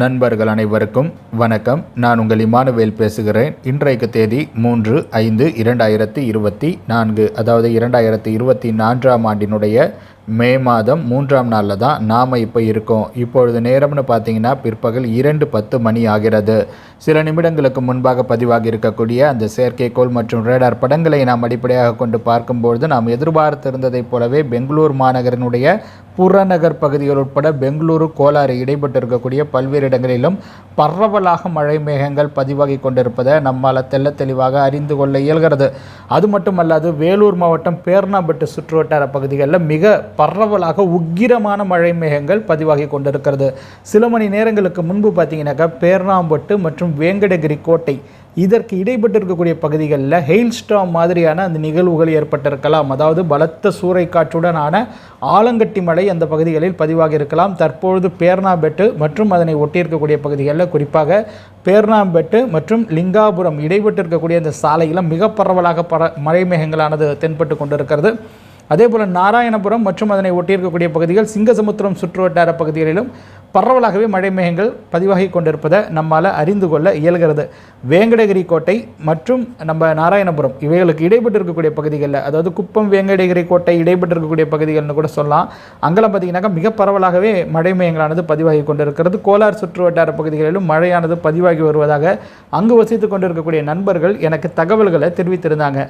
நண்பர்கள் அனைவருக்கும் வணக்கம். நான் உங்கள் இமானுவேல் பேசுகிறேன். இன்றைக்கு தேதி மூன்று ஐந்து இரண்டாயிரத்தி இருபத்தி நான்கு அதாவது இரண்டாயிரத்தி இருபத்தி நான்காம் ஆண்டினுடைய மே மாதம் மூன்றாம் நாளில் தான் நாம் இப்போ இருக்கோம். இப்பொழுது நேரம்னு பார்த்தீங்கன்னா பிற்பகல் இரண்டு பத்து மணி ஆகிறது. சில நிமிடங்களுக்கு முன்பாக பதிவாக இருக்கக்கூடிய அந்த செயற்கைக்கோள் மற்றும் ரேடார் படங்களை நாம் அடிப்படையாக கொண்டு பார்க்கும்பொழுது நாம் எதிர்பார்த்திருந்ததைப் போலவே பெங்களூர் மாநகரினுடைய புறநகர் பகுதிகள் உட்பட பெங்களூரு கோலாறு இடைப்பட்டிருக்கக்கூடிய பல்வேறு இடங்களிலும் பரவலாக மழை மேகங்கள் பதிவாகி கொண்டிருப்பதை நம்மால் தெல்ல தெளிவாக அறிந்து கொள்ள இயல்கிறது. அது மட்டுமல்லாது வேலூர் மாவட்டம் பேர்ணாம்பட்டு சுற்றுவட்டார பகுதிகளில் மிக பரவலாக உக்கிரமான மழை மேகங்கள் பதிவாகி கொண்டிருக்கிறது. சில மணி நேரங்களுக்கு முன்பு பார்த்தீங்கன்னாக்கா பேர்ணாம்பட்டு மற்றும் வேங்கடகிரி கோட்டை இதற்கு இடைப்பட்டு இருக்கக்கூடிய பகுதிகளில் ஹெயில்ஸ்டாம் மாதிரியான அந்த நிகழ்வுகள் ஏற்பட்டிருக்கலாம். அதாவது பலத்த சூறைக்காற்றுடனான ஆலங்கட்டி மழை அந்த பகுதிகளில் பதிவாக இருக்கலாம். தற்பொழுது பேர்ணாம்பெட்டு மற்றும் அதனை ஒட்டியிருக்கக்கூடிய பகுதிகளில் குறிப்பாக பேர்ணாம்பெட்டு மற்றும் லிங்காபுரம் இடைப்பட்டு இருக்கக்கூடிய அந்த சாலையில் மிக பரவலாக பர மழை மேகங்களானது தென்பட்டு கொண்டிருக்கிறது. அதே போல் நாராயணபுரம் மற்றும் அதனை ஒட்டியிருக்கக்கூடிய பகுதிகள் சிங்கசமுத்திரம் சுற்றுவட்டார பகுதிகளிலும் பரவலாகவே மழை மேகங்கள் பதிவாகி கொண்டிருப்பதை நம்மால் அறிந்து கொள்ள இயல்கிறது. வேங்கடகிரி கோட்டை மற்றும் நம்ம நாராயணபுரம் இவைகளுக்கு இடைப்பட்டு இருக்கக்கூடிய பகுதிகளில் அதாவது குப்பம் வேங்கடகிரி கோட்டை இடைப்பட்டு இருக்கக்கூடிய பகுதிகள்னு கூட சொல்லலாம். அங்கெல்லாம் பார்த்தீங்கன்னாக்கா மிக பரவலாகவே மழை மேகங்களானது பதிவாகி கொண்டிருக்கிறது. கோலார் சுற்றுவட்டார பகுதிகளிலும் மழையானது பதிவாகி வருவதாக அங்கு வசித்து கொண்டிருக்கக்கூடிய நண்பர்கள் எனக்கு தகவல்களை தெரிவித்திருந்தாங்க.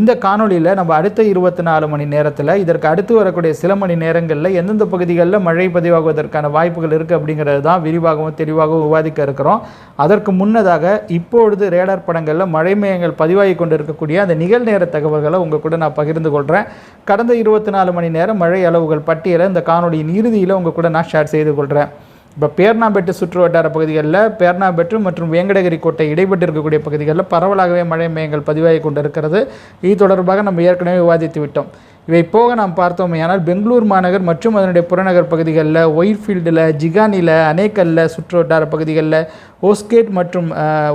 இந்த காணொலியில் நம்ம அடுத்த இருபத்தி நாலு மணி நேரத்தில் இதற்கு அடுத்து வரக்கூடிய சில மணி நேரங்களில் எந்தெந்த பகுதிகளில் மழை பதிவாகுவதற்கான வாய்ப்புகள் இருக்குது அப்படிங்கிறது தான் விரிவாகவும் தெளிவாகவும் விவாதிக்க இருக்கிறோம். அதற்கு முன்னதாக இப்பொழுது ரேடார் படங்களில் மழை மேயங்கள் பதிவாகி கொண்டிருக்கக்கூடிய அந்த நிகழ்நேர தகவல்களை உங்கள் கூட நான் பகிர்ந்து கொள்கிறேன் கடந்த இருபத்தி நாலு மணி நேரம் மழை அளவுகள் பட்டியலை இந்த காணொலியின் இறுதியில் உங்கள் கூட நான் ஷேர் செய்து கொள்கிறேன் இப்போ பேர்ணாம்பேட்டு சுற்று வட்டார பகுதிகளில் பேர்ணாம்பேட்டு மற்றும் வேங்கடகிரி கோட்டை இடைப்பட்டு இருக்கக்கூடிய பகுதிகளில் பரவலாகவே மழை மேயங்கள் பதிவாகி கொண்டிருக்கிறது. இது தொடர்பாக நம்ம ஏற்கனவே விவாதித்து விட்டோம். இவை போக நாம் பார்த்தோமேயானால் பெங்களூர் மாநகர் மற்றும் அதனுடைய புறநகர் பகுதிகளில் ஒயிட்ஃபீல்டில் ஜிகானியில் அனேக்கல்ல சுற்று வட்டார பகுதிகளில் ஓஸ்கேட் மற்றும்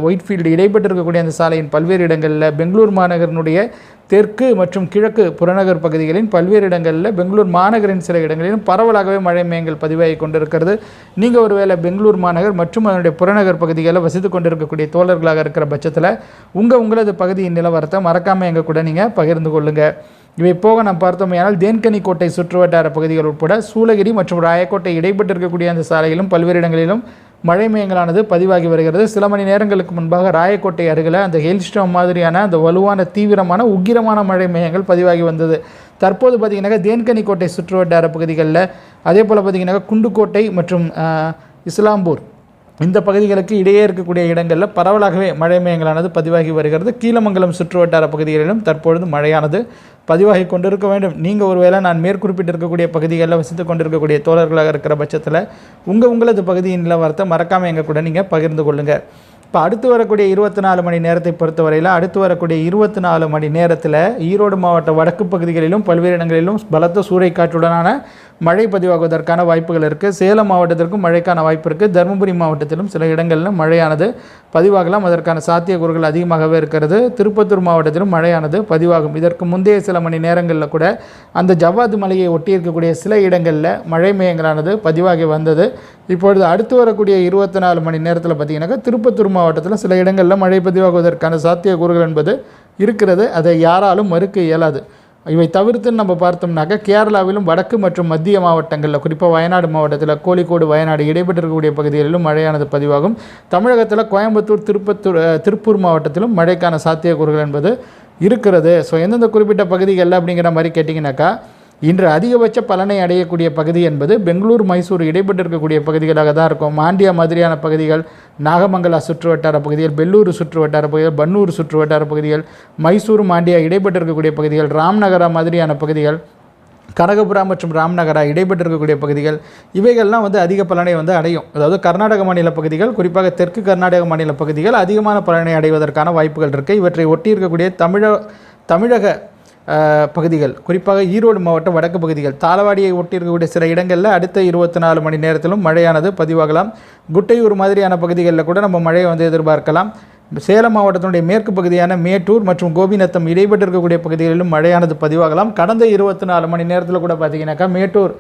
ஒயிட்ஃபீல்டு இடைப்பட்டு இருக்கக்கூடிய அந்த சாலையின் பல்வேறு இடங்களில் பெங்களூர் மாநகரினுடைய தெற்கு மற்றும் கிழக்கு புறநகர் பகுதிகளின் பல்வேறு இடங்களில் பெங்களூர் மாநகரின் சில இடங்களிலும் பரவலாகவே மழை மேயங்கள் பதிவாகி கொண்டிருக்கிறது. நீங்கள் ஒருவேளை பெங்களூர் மாநகர் மற்றும் அதனுடைய புறநகர் பகுதிகளில் வசித்து கொண்டிருக்கக்கூடிய தோழர்களாக இருக்கிற பட்சத்தில் உங்கள் உங்களது பகுதியின் நிலவரத்தை மறக்காமல் எங்கள் கூட நீங்கள் பகிர்ந்து கொள்ளுங்கள் இவை போக நாம் பார்த்தோமையானால் தேன்கனி கோட்டை சுற்றுவட்டார பகுதிகள் உட்பட சூளகிரி மற்றும் ராயக்கோட்டை இடைப்பட்டு இருக்கக்கூடிய அந்த சாலையிலும் பல்வேறு இடங்களிலும் மழை மேகங்களானது பதிவாகி வருகிறது. சில மணி நேரங்களுக்கு முன்பாக ராயக்கோட்டை அருகில் அந்த ஹெல்ஸ்டோம் மாதிரியான அந்த வலுவான தீவிரமான உக்கிரமான மழை மேகங்கள் பதிவாகி வந்தது. தற்போது பார்த்திங்கனாக்கா தேன்கனி கோட்டை சுற்றுவட்டார பகுதிகளில் அதே போல் பார்த்திங்கனாக்கா குண்டுக்கோட்டை மற்றும் இஸ்லாம்பூர் இந்த பகுதிகளுக்கு இடையே இருக்கக்கூடிய இடங்களில் பரவலாகவே மழை மேகங்களானது பதிவாகி வருகிறது. கீழமங்கலம் சுற்றுவட்டார பகுதிகளிலும் தற்பொழுது மழையானது பதிவாகி கொண்டிருக்க வேண்டும். நீங்கள் ஒருவேளை நான் மேற்குறிப்பிட்டிருக்கக்கூடிய பகுதிகளில் வசித்து கொண்டிருக்கக்கூடிய தோழர்களாக இருக்கிற பட்சத்தில் உங்கள் உங்களது பகுதியின் நிலவரத்தை மறக்காமல் எங்கள் கூட நீங்கள் பகிர்ந்து கொள்ளுங்கள் இப்போ அடுத்து வரக்கூடிய இருபத்தி நாலு மணி நேரத்தை பொறுத்தவரையில் அடுத்து வரக்கூடிய இருபத்தி நாலு மணி நேரத்தில் ஈரோடு மாவட்ட வடக்கு பகுதிகளிலும் பல்வேறு இடங்களிலும் பலத்த சூறைக்காற்றுடனான மழை பதிவாகுவதற்கான வாய்ப்புகள் இருக்குது சேலம் மாவட்டத்திற்கும் மழைக்கான வாய்ப்பு இருக்குது தருமபுரி மாவட்டத்திலும் சில இடங்களில் மழையானது பதிவாகலாம். அதற்கான சாத்தியக்கூறுகள் அதிகமாகவே இருக்கிறது. திருப்பத்தூர் மாவட்டத்திலும் மழையானது பதிவாகும். இதற்கு முந்தைய சில மணி நேரங்களில் கூட அந்த ஜவ்வாது மலையை ஒட்டி இருக்கக்கூடிய சில இடங்களில் மழை மேயங்களானது பதிவாகி வந்தது. இப்பொழுது அடுத்து வரக்கூடிய இருபத்தி நாலு மணி நேரத்தில் பார்த்தீங்கன்னாக்கா திருப்பத்தூர் மாவட்டத்தில் சில இடங்களில் மழை பதிவாகுவதற்கான சாத்தியக்கூறுகள் என்பது இருக்கிறது. அதை யாராலும் மறுக்க இயலாது. இவை தவிர்த்து நம்ம பார்த்தோம்னாக்கா கேரளாவிலும் வடக்கு மற்றும் மத்திய மாவட்டங்களில் குறிப்பாக வயநாடு மாவட்டத்தில் கோழிக்கோடு வயநாடு இடைப்பட்டு இருக்கக்கூடிய பகுதிகளிலும் மழையானது பதிவாகும். தமிழகத்தில் கோயம்புத்தூர் திருப்பத்தூர் திருப்பூர் மாவட்டத்திலும் மழைக்கான சாத்தியக்கூறுகள் என்பது இருக்கிறது. ஸோ எந்தெந்த குறிப்பிட்ட பகுதிகளில் அப்படிங்கிற மாதிரி கேட்டிங்கனாக்கா இன்று அதிகபட்ச பலனை அடையக்கூடிய பகுதி என்பது பெங்களூர் மைசூர் இடைப்பட்டு இருக்கக்கூடிய பகுதிகளாக தான் இருக்கும். மாண்டியா மாதிரியான பகுதிகள் நாகமங்கலா சுற்று வட்டார பகுதிகள் பெல்லூர் சுற்று வட்டார பகுதிகள் பன்னூர் சுற்று வட்டார பகுதிகள் மைசூர் மாண்டியா இடைப்பட்டு இருக்கக்கூடிய பகுதிகள் ராம்நகரா மாதிரியான பகுதிகள் கனகபுரா மற்றும் ராம்நகரா இடைப்பட்டு இருக்கக்கூடிய பகுதிகள் இவைகள்லாம் வந்து அதிக பலனை வந்து அடையும். அதாவது கர்நாடக மாநில பகுதிகள் குறிப்பாக தெற்கு கர்நாடக மாநில பகுதிகள் அதிகமான பலனை அடைவதற்கான வாய்ப்புகள் இருக்குது இவற்றை ஒட்டி இருக்கக்கூடிய தமிழ தமிழக பகுதிகள். குறிப்பாக ஈரோடு மாவட்டம் வடக்கு பகுதிகள். தாளவாடியை ஒட்டி இருக்கக்கூடிய சில இடங்களில் அடுத்த இருபத்தி நாலு மணி நேரத்திலும் மழையானது பதிவாகலாம். குட்டையூர் மாதிரியான பகுதிகளில் கூட நம்ம மழையை வந்து எதிர்பார்க்கலாம். சேலம் மாவட்டத்தினுடைய மேற்கு பகுதியான மேட்டூர் மற்றும் கோபிநத்தம் இடைப்பட்டு இருக்கக்கூடிய பகுதிகளிலும் மழையானது பதிவாகலாம். கடந்த இருபத்தி நாலு மணி நேரத்தில் கூட பார்த்தீங்கன்னாக்கா மேட்டூர்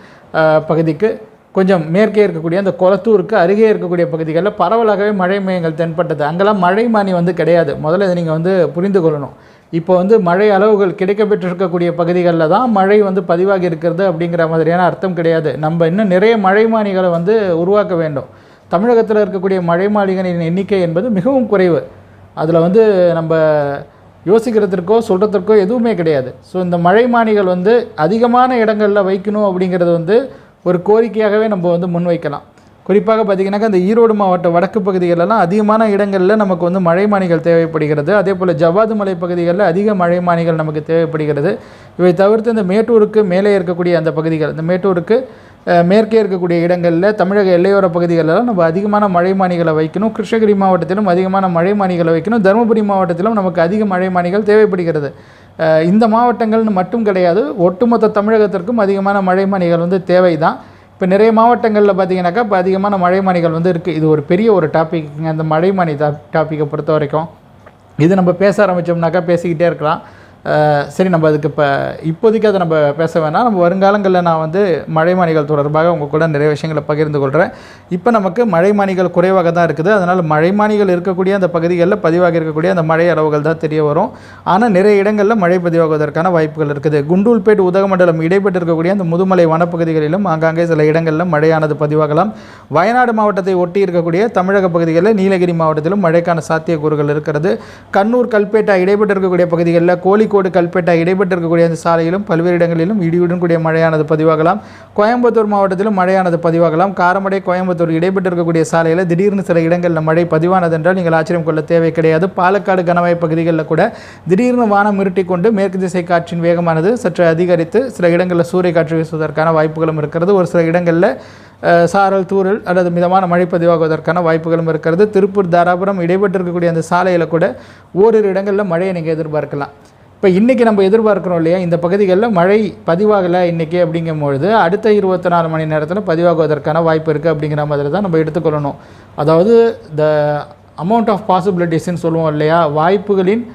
பகுதிக்கு கொஞ்சம் மேற்கே இருக்கக்கூடிய அந்த கொளத்தூருக்கு அருகே இருக்கக்கூடிய பகுதிகளில் பரவலாகவே மழை மையங்கள் தென்பட்டது. அங்கெல்லாம் மழை மானி வந்து கிடையாது. முதல்ல இதை நீங்கள் வந்து புரிந்து கொள்ளணும். இப்போ வந்து மழை அளவுகள் கிடைக்கப்பெற்றிருக்கக்கூடிய பகுதிகளில் தான் மழை வந்து பதிவாகி இருக்கிறது அப்படிங்கிற மாதிரியான அர்த்தம் கிடையாது. நம்ம இன்னும் நிறைய மழைமானிகளை வந்து உருவாக்க வேண்டும். தமிழகத்தில் இருக்கக்கூடிய மழை எண்ணிக்கை என்பது மிகவும் குறைவு. அதில் வந்து நம்ம யோசிக்கிறதுக்கோ சொல்கிறதுக்கோ எதுவுமே கிடையாது. ஸோ இந்த மழைமானிகள் வந்து அதிகமான இடங்களில் வைக்கணும் அப்படிங்கிறது வந்து ஒரு கோரிக்கையாகவே நம்ம வந்து முன்வைக்கலாம். குறிப்பாக பார்த்திங்கனாக்கா இந்த ஈரோடு மாவட்ட வடக்கு பகுதிகளெல்லாம் அதிகமான இடங்களில் நமக்கு வந்து மழைமானிகள் தேவைப்படுகிறது. அதே போல் ஜவ்வாது மலை பகுதிகளில் அதிக மழைமானிகள் நமக்கு தேவைப்படுகிறது. இவை தவிர்த்து இந்த மேட்டூருக்கு மேலே இருக்கக்கூடிய அந்த பகுதிகள் இந்த மேட்டூருக்கு மேற்கே இருக்கக்கூடிய இடங்களில் தமிழக எல்லையோர பகுதிகளெல்லாம் நம்ம அதிகமான மழைமானிகளை வைக்கணும். கிருஷ்ணகிரி மாவட்டத்திலும் அதிகமான மழைமானிகளை வைக்கணும். தருமபுரி மாவட்டத்திலும் நமக்கு அதிக மழைமானிகள் தேவைப்படுகிறது. இந்த மாவட்டங்கள்னு மட்டும் கிடையாது ஒட்டுமொத்த தமிழகத்திற்கும் அதிகமான மழைமானிகள் வந்து தேவை தான் இப்போ நிறைய மாவட்டங்களில் பார்த்தீங்கன்னாக்கா இப்போ அதிகமான மழைமானிகள் வந்து இருக்குது இது ஒரு பெரிய ஒரு டாபிக்ங்க அந்த மழைமானி டா டாப்பிக்கை பொறுத்த வரைக்கும் இது நம்ம பேச ஆரம்பித்தோம்னாக்கா பேசிக்கிட்டே இருக்கலாம். சரி நம்ம அதுக்கு இப்போ இப்போதைக்கு அதை நம்ம பேச வேணாம். நம்ம வருங்காலங்களில் நான் வந்து மழைமானிகள் தொடர்பாக உங்கள் கூட நிறைய விஷயங்களை பகிர்ந்து கொள்கிறேன் இப்போ நமக்கு மழைமானிகள் குறைவாக தான் இருக்குது. அதனால் மழைமானிகள் இருக்கக்கூடிய அந்த பகுதிகளில் பதிவாக இருக்கக்கூடிய அந்த மழை அளவுகள் தான் தெரிய வரும். ஆனால் நிறைய இடங்களில் மழை பதிவாகுவதற்கான வாய்ப்புகள் இருக்குது. குண்டூல்பேட் உதகமண்டலம் இடைப்பட்டு இருக்கக்கூடிய அந்த முதுமலை வனப்பகுதிகளிலும் ஆங்காங்கே சில இடங்களில் மழையானது பதிவாகலாம். வயநாடு மாவட்டத்தை ஒட்டி இருக்கக்கூடிய தமிழக பகுதிகளில் நீலகிரி மாவட்டத்திலும் மழைக்கான சாத்தியக்கூறுகள் இருக்கிறது. கண்ணூர் கல்பேட்டா இடைப்பட்டு இருக்கக்கூடிய பகுதிகளில் கோழிக்கோடு கல்பேட்டா இடைப்பட்டு இருக்கக்கூடிய அந்த சாலையிலும் பல்வேறு இடங்களிலும் இடியுடன் கூடிய மழையானது பதிவாகலாம். கோயம்புத்தூர் மாவட்டத்திலும் மழையானது பதிவாகலாம். காரமடை கோயம்புத்தூர் இடைப்பட்டு இருக்கக்கூடிய சாலையில் திடீர்னு சில இடங்களில் மழை பதிவானது என்றால் நீங்கள் ஆச்சரியம் கொள்ள தேவை கிடையாது. பாலக்காடு கணவாய் பகுதிகளில் கூட திடீர்னு வானம் மிரட்டி கொண்டு மேற்கு திசை காற்றின் வேகமானது சற்று அதிகரித்து சில இடங்களில் சூரிய காற்று வீசுவதற்கான வாய்ப்புகளும் இருக்கிறது. ஒரு சில இடங்களில் சாரல் தூறல் அல்லது மிதமான மழை பதிவாகுவதற்கான வாய்ப்புகளும் இருக்கிறது. திருப்பூர் தாராபுரம் இடைப்பட்டு இருக்கக்கூடிய அந்த சாலையில் கூட ஓரிரு இடங்களில் மழையை நீங்கள் எதிர்பார்க்கலாம். இப்போ இன்றைக்கி நம்ம எதிர்பார்க்குறோம் இல்லையா? இந்த பகுதிகளில் மழை பதிவாகலை இன்றைக்கி அப்படிங்கும்பொழுது அடுத்த இருபத்தி நாலு மணி நேரத்தில் பதிவாகுவதற்கான வாய்ப்பு இருக்குது அப்படிங்கிற மாதிரி தான் நம்ம எடுத்துக்கொள்ளணும். அதாவது த அமௌண்ட் ஆஃப் பாசிபிலிட்டிஸ்ன்னு சொல்லுவோம் இல்லையா? வாய்ப்புகளின்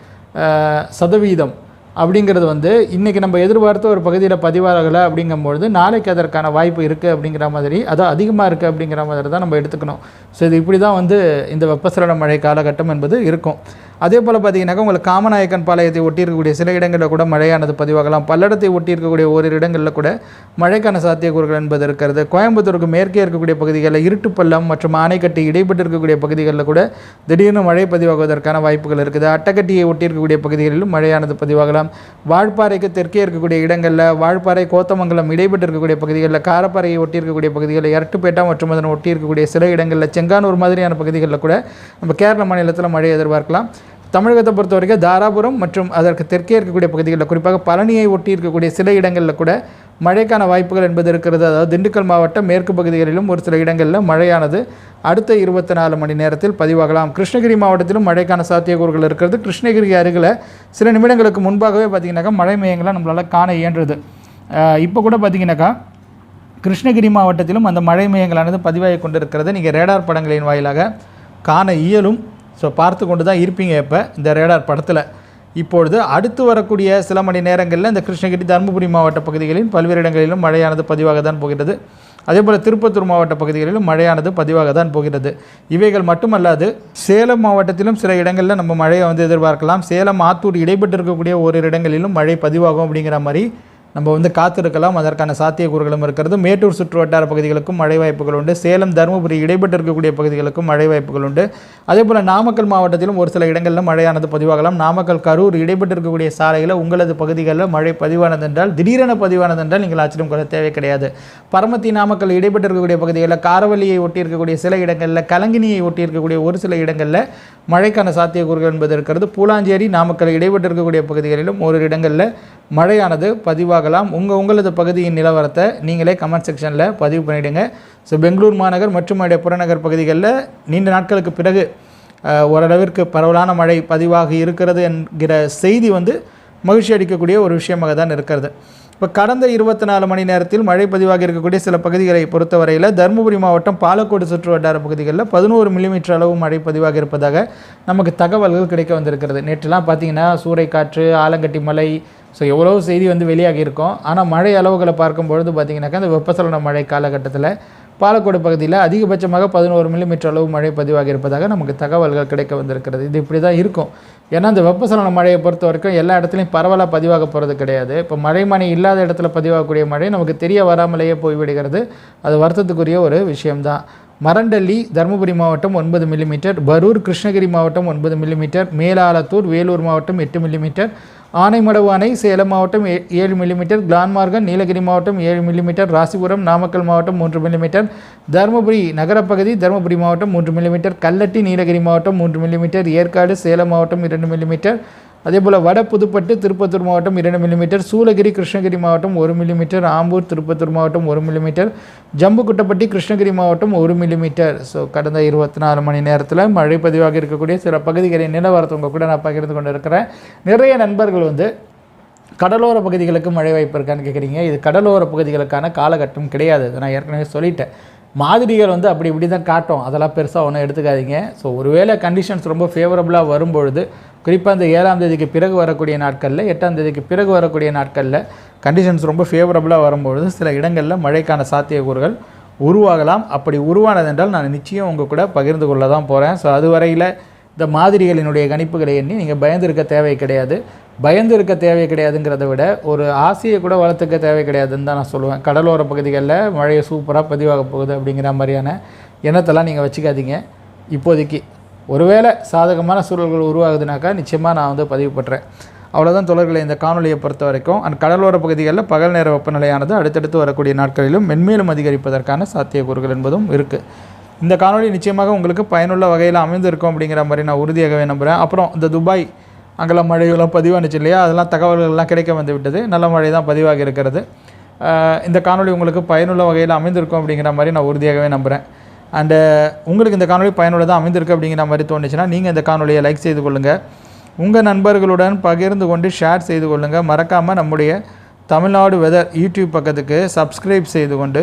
சதவீதம் அப்படிங்கிறது வந்து இன்றைக்கி நம்ம எதிர்பார்த்த ஒரு பகுதியில் பதிவாகலை அப்படிங்கும்பொழுது நாளைக்கு அதற்கான வாய்ப்பு இருக்குது அப்படிங்கிற மாதிரி அதான் அதிகமாக இருக்குது அப்படிங்கிற மாதிரி தான் நம்ம எடுத்துக்கணும். ஸோ இது இப்படி தான் வந்து இந்த வெப்பசலன மழை காலகட்டம் என்பது இருக்கும். அதே போல் பார்த்தீங்கன்னாக்கா உங்களுக்கு காமநாயக்கன் பாளையத்தை ஒட்டியிருக்கக்கூடிய சில இடங்களில் கூட மழையானது பதிவாகலாம். பல்லடத்தை ஒட்டியிருக்கக்கூடிய ஓரிரு இடங்களில் கூட மழைக்கான சாத்தியக்கூறுகள் என்பது இருக்கிறது. கோயம்புத்தூருக்கு மேற்கே இருக்கக்கூடிய பகுதிகளில் இருட்டுப்பள்ளம் மற்றும் ஆனைக்கட்டி இடைப்பட்டு இருக்கக்கூடிய பகுதிகளில் கூட திடீர்னு மழை பதிவாகுவதற்கான வாய்ப்புகள் இருக்குது. அட்டக்கட்டியை ஒட்டியிருக்கக்கூடிய பகுதிகளிலும் மழையானது பதிவாகலாம். வாழ்பாறைக்கு தெற்கே இருக்கக்கூடிய இடங்களில் வாழ்பாறை கோத்தமங்கலம் இடைப்பட்டு இருக்கக்கூடிய பகுதிகளில் காரப்பாறையை ஒட்டி இருக்கக்கூடிய பகுதிகளில் இரட்டுப்பேட்டா மற்றும் அதனை ஒட்டி இருக்கக்கூடிய சில இடங்களில் செங்கானூர் மாதிரியான பகுதிகளில் கூட நம்ம கேரள மாநிலத்தில் மழை எதிர்பார்க்கலாம். தமிழகத்தை பொறுத்த வரைக்கும் தாராபுரம் மற்றும் அதற்கு தெற்கே இருக்கக்கூடிய பகுதிகளில் குறிப்பாக பழனியை ஒட்டி இருக்கக்கூடிய சில இடங்களில் கூட மழைக்கான வாய்ப்புகள் என்பது இருக்கிறது. அதாவது திண்டுக்கல் மாவட்டம் மேற்கு பகுதிகளிலும் ஒரு சில இடங்களில் மழையானது. அடுத்த இருபத்தி நாலு மணி நேரத்தில் பதிவாகலாம். கிருஷ்ணகிரி மாவட்டத்திலும் மழைக்கான சாத்தியக்கூறுகள் இருக்கிறது. கிருஷ்ணகிரி அருகில் சில நிமிடங்களுக்கு முன்பாகவே பார்த்திங்கனாக்கா மழை மையங்களை நம்மளால் காண இயன்றது. இப்போ கூட பார்த்திங்கனாக்கா கிருஷ்ணகிரி மாவட்டத்திலும் அந்த மழை மையங்களானது பதிவாகி கொண்டிருக்கிறது நீங்கள் ரேடார் படங்களின் வாயிலாக காண இயலும். ஸோ பார்த்து கொண்டு தான் இருப்பீங்க இப்போ இந்த ரேடார் படத்தில். இப்பொழுது அடுத்து வரக்கூடிய சில மணி நேரங்களில் இந்த கிருஷ்ணகிரி தருமபுரி மாவட்ட பகுதிகளில் பல்வேறு இடங்களிலும் மழையானது பதிவாக தான் போகிறது அதேபோல் திருப்பத்தூர் மாவட்ட பகுதிகளிலும் மழையானது பதிவாக தான் போகிறது. இவைகள் மட்டுமல்லாது சேலம் மாவட்டத்திலும் சில இடங்களில் நம்ம மழையை வந்து எதிர்பார்க்கலாம். சேலம் ஆத்தூர் இடைப்பட்டு இருக்கக்கூடிய ஓரிரு இடங்களிலும் மழை பதிவாகும் அப்படிங்கிற மாதிரி நம்ம வந்து காத்திருக்கலாம். அதற்கான சாத்தியக்கூறுகளும் இருக்கிறது. மேட்டூர் சுற்று வட்டார பகுதிகளுக்கும் மழை வாய்ப்புகள் உண்டு. சேலம் தருமபுரி இடைப்பட்டு இருக்கக்கூடிய பகுதிகளுக்கும் மழை வாய்ப்புகள் உண்டு. அதே போல் நாமக்கல் மாவட்டத்திலும் ஒரு சில இடங்களில் மழையானது பதிவாகலாம். நாமக்கல் கரூர் இடைப்பட்டு இருக்கக்கூடிய சாலையில் உங்களது பகுதிகளில் மழை பதிவானது என்றால் திடீரென பதிவானது என்றால் நீங்கள் ஆச்சரியம் கொள்ள தேவை கிடையாது. பரமத்தி நாமக்கல் இடைப்பட்டு இருக்கக்கூடிய பகுதிகளில் காரவல்லியை ஒட்டி இருக்கக்கூடிய சில இடங்களில் கலங்கினியை ஒட்டி இருக்கக்கூடிய ஒரு சில இடங்களில் மழைக்கான சாத்தியக்கூறுகள் என்பது இருக்கிறது. பூலாஞ்சேரி நாமக்கல் இடைப்பட்டு இருக்கக்கூடிய பகுதிகளிலும் ஒரு இடங்களில் மழையானது பதிவாக பார்க்கலாம். உங்கள் உங்களது பகுதியின் நிலவரத்தை நீங்களே கமெண்ட் செக்ஷனில் பதிவு பண்ணிவிடுங்க ஸோ பெங்களூர் மாநகர் மற்றும் அதோடைய புறநகர் பகுதிகளில் நீண்ட நாட்களுக்கு பிறகு ஓரளவிற்கு பரவலான மழை பதிவாகி இருக்கிறது என்கிற செய்தி வந்து மகிழ்ச்சி அளிக்கக்கூடிய ஒரு விஷயமாக தான் இருக்கிறது. இப்போ கடந்த இருபத்தி நாலு மணி நேரத்தில் மழை பதிவாக இருக்கக்கூடிய சில பகுதிகளை பொறுத்தவரையில் தருமபுரி மாவட்டம் பாலக்கோடு சுற்று வட்டார பகுதிகளில் பதினோரு மில்லிமீட்டர் அளவு மழை பதிவாக இருப்பதாக நமக்கு தகவல்கள் கிடைக்க வந்திருக்கிறது. நேற்றுலாம் பார்த்தீங்கன்னா சூறைக்காற்று ஆலங்கட்டி மலை ஸோ எவ்வளோ செய்தி வந்து வெளியாகி இருக்கும். ஆனால் மழை அளவுகளை பார்க்கும் பொழுது பார்த்தீங்கன்னாக்கா இந்த வெப்பசலன மழை காலகட்டத்தில் பாலக்கோடு பகுதியில் அதிகபட்சமாக பதினோரு மில்லிமீட்டர் அளவு மழை பதிவாகி இருப்பதாக நமக்கு தகவல்கள் கிடைக்க வந்திருக்கிறது. இது இப்படி தான் இருக்கும். ஏன்னா இந்த வெப்பசலன மழையை பொறுத்த வரைக்கும் எல்லா இடத்துலையும் பரவலாக பதிவாக போகிறது கிடையாது. இப்போ மழைமணி இல்லாத இடத்துல பதிவாகக்கூடிய மழை நமக்கு தெரிய வராமலேயே போய்விடுகிறது அது வருத்தத்துக்குரிய ஒரு விஷயம்தான். மரண்டள்ளி தருமபுரி மாவட்டம் ஒன்பது மில்லிமீட்டர் பரூர் கிருஷ்ணகிரி மாவட்டம் ஒன்பது மில்லிமீட்டர் மேலாலத்தூர் வேலூர் மாவட்டம் எட்டு மில்லிமீட்டர் ஆனைமடவு அணை சேலம் மாவட்டம் ஏ- ஏழு மில்லிமீட்டர் கிளான்மார்கன் நீலகிரி மாவட்டம் ஏழு மில்லிமீட்டர் ராசிபுரம் நாமக்கல் மாவட்டம் மூன்று மில்லிமீட்டர் தருமபுரி நகரப்பகுதி தருமபுரி மாவட்டம் மூன்று மில்லிமீட்டர் கல்லட்டி நீலகிரி மாவட்டம் மூன்று மில்லிமீட்டர் ஏற்காடு சேலம் மாவட்டம் இரண்டு மில்லிமீட்டர் அதேபோல் வட புதுப்பட்டு திருப்பத்தூர் மாவட்டம் இரண்டு மில்லிமீட்டர் சூளகிரி கிருஷ்ணகிரி மாவட்டம் ஒரு மில்லிமீட்டர் ஆம்பூர் திருப்பத்தூர் மாவட்டம் ஒரு மில்லிமீட்டர் ஜம்புக்குட்டப்பட்டி கிருஷ்ணகிரி மாவட்டம் ஒரு மில்லிமீட்டர் ஸோ கடந்த இருபத்தி நாலு மணி நேரத்தில் மழை பதிவாக இருக்கக்கூடிய சில பகுதிகளின் நிலவரத்தை உங்கள் கூட நான் பகிர்ந்து கொண்டு இருக்கிறேன் நிறைய நண்பர்கள் வந்து கடலோர பகுதிகளுக்கு மழை வாய்ப்பு இருக்கான்னு கேட்குறீங்க இது கடலோர பகுதிகளுக்கான காலகட்டம் கிடையாது. நான் ஏற்கனவே சொல்லிட்டேன். மாதிரிகள் வந்து அப்படி இப்படி தான் காட்டும். அதெல்லாம் பெருசாக ஒன்றும் எடுத்துக்காதீங்க. ஸோ ஒருவேளை கண்டிஷன்ஸ் ரொம்ப ஃபேவரபுளாக வரும்பொழுது குறிப்பாக இந்த ஏழாம் தேதிக்கு பிறகு வரக்கூடிய நாட்களில் எட்டாம் தேதிக்கு பிறகு வரக்கூடிய நாட்களில் கண்டிஷன்ஸ் ரொம்ப ஃபேவரபுளாக வரும்பொழுது சில இடங்களில் மழைக்கான சாத்தியக்கூறுகள் உருவாகலாம். அப்படி உருவானதென்றால் நான் நிச்சயம் உங்கள் கூட பகிர்ந்து கொள்ள தான் போகிறேன் ஸோ அதுவரையில் இந்த மாதிரிகளினுடைய கணிப்புகளை எண்ணி நீங்கள் பயந்திருக்க தேவை கிடையாது. பயந்து இருக்க தேவை கிடையாதுங்கிறத விட ஒரு ஆசையை கூட வளர்த்துக்க தேவை கிடையாதுன்னு தான் நான் சொல்லுவேன். கடலோர பகுதிகளில் மழையை சூப்பராக பதிவாக போகுது அப்படிங்கிற மாதிரியான எண்ணத்தெல்லாம் நீங்கள் வச்சுக்காதீங்க. இப்போதைக்கு ஒருவேளை சாதகமான சூழல்கள் உருவாகுதுனாக்கா நிச்சயமாக நான் வந்து பதிவு பண்ணுறேன் அவ்வளோதான் தொடர்களை இந்த காணொலியை பொறுத்த வரைக்கும். அந்த கடலோர பகுதிகளில் பகல் நேர வெப்பநிலையானது அடுத்தடுத்து வரக்கூடிய நாட்களிலும் மென்மேலும் அதிகரிப்பதற்கான சாத்தியக்கூறுகள் என்பதும் இருக்குது இந்த காணொளி நிச்சயமாக உங்களுக்கு பயனுள்ள வகையில் அமைந்திருக்கும் அப்படிங்கிற மாதிரி நான் உறுதியாகவே நம்புகிறேன் அப்புறம் இந்த துபாய் அங்கெல்லாம் மழையெல்லாம் பதிவானுச்சு இல்லையா? அதெல்லாம் தகவல்கள்லாம் கிடைக்க வந்து விட்டது நல்ல மழை தான் பதிவாகி இருக்கிறது. இந்த காணொளி உங்களுக்கு பயனுள்ள வகையில் அமைந்திருக்கும் அப்படிங்கிற மாதிரி நான் உறுதியாகவே நம்புகிறேன் அண்டு உங்களுக்கு இந்த காணொலி பயனுள்ளதாக அமைந்திருக்கு அப்படிங்கிற மாதிரி தோணுச்சுன்னா நீங்கள் இந்த காணொலியை லைக் செய்து கொள்ளுங்கள் உங்கள் நண்பர்களுடன் பகிர்ந்து கொண்டு ஷேர் செய்து கொள்ளுங்கள் மறக்காமல் நம்முடைய தமிழ்நாடு வெதர் யூடியூப் பக்கத்துக்கு சப்ஸ்கிரைப் செய்து கொண்டு